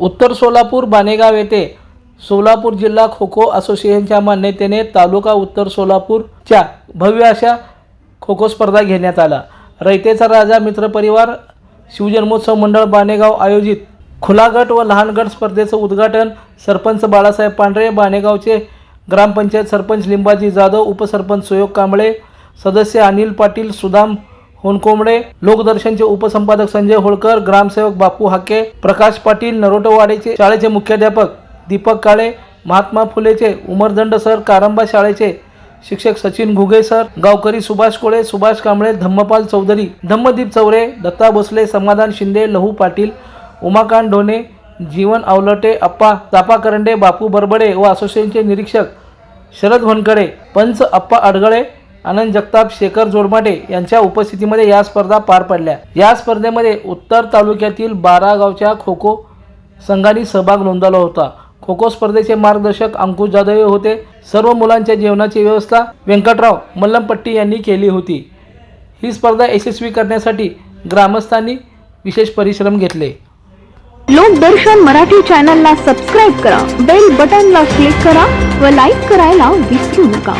उत्तर सोलापूर बानेगाव येथे सोलापूर जिल्हा खो खो असोसिएशनच्या मान्यतेने तालुका उत्तर सोलापूरच्या भव्य अशा खो खो स्पर्धा घेण्यात आला रयतेचा राजा मित्रपरिवार शिवजन्मोत्सव मंडळ बानेगाव आयोजित खुला गट व लहान गट स्पर्धेचं उद्घाटन सरपंच बाळासाहेब पांढरे बानेगावचे ग्रामपंचायत सरपंच लिंबाजी जाधव उपसरपंच सुयोग कांबळे सदस्य अनिल पाटील सुदाम होनकोंबडे लोकदर्शनचे उपसंपादक संजय होळकर ग्रामसेवक बापू हाके प्रकाश पाटील नरोटवाडीचे शाळेचे मुख्याध्यापक दीपक काळे महात्मा फुलेचे उमरदंड सर कारंबा शाळेचे शिक्षक सचिन घुगे सर गावकरी सुभाष कोळे सुभाष कांबळे धम्मपाल चौधरी धम्मदीप चौरे दत्ता भोसले समाधान शिंदे लहू पाटील उमाकांत ढोणे जीवन आवलटे अप्पा चापा करंडे बापू बरबडे व असोसिएशनचे निरीक्षक शरद भनकडे पंच अप्पा अडगळे आनंद जगताप शेखर जोडमाटे यांच्या उपस्थितीमध्ये या स्पर्धा पार पडल्या. या स्पर्धेमध्ये उत्तर तालुक्यातील बारा गावच्या खो खो संघांनी सहभाग नोंदवला होता. खो खो स्पर्धेचे मार्गदर्शक अंकुश जाधव होते. सर्व मुलांच्या जेवणाची व्यवस्था व्यंकटराव मल्लमपट्टी यांनी केली होती. ही स्पर्धा यशस्वी करण्यासाठी ग्रामस्थांनी विशेष परिश्रम घेतले. लोकदर्शन मराठी चॅनलला सबस्क्राईब करा. बेल बटनला क्लिक करा व लाईक करायला विसरू नका.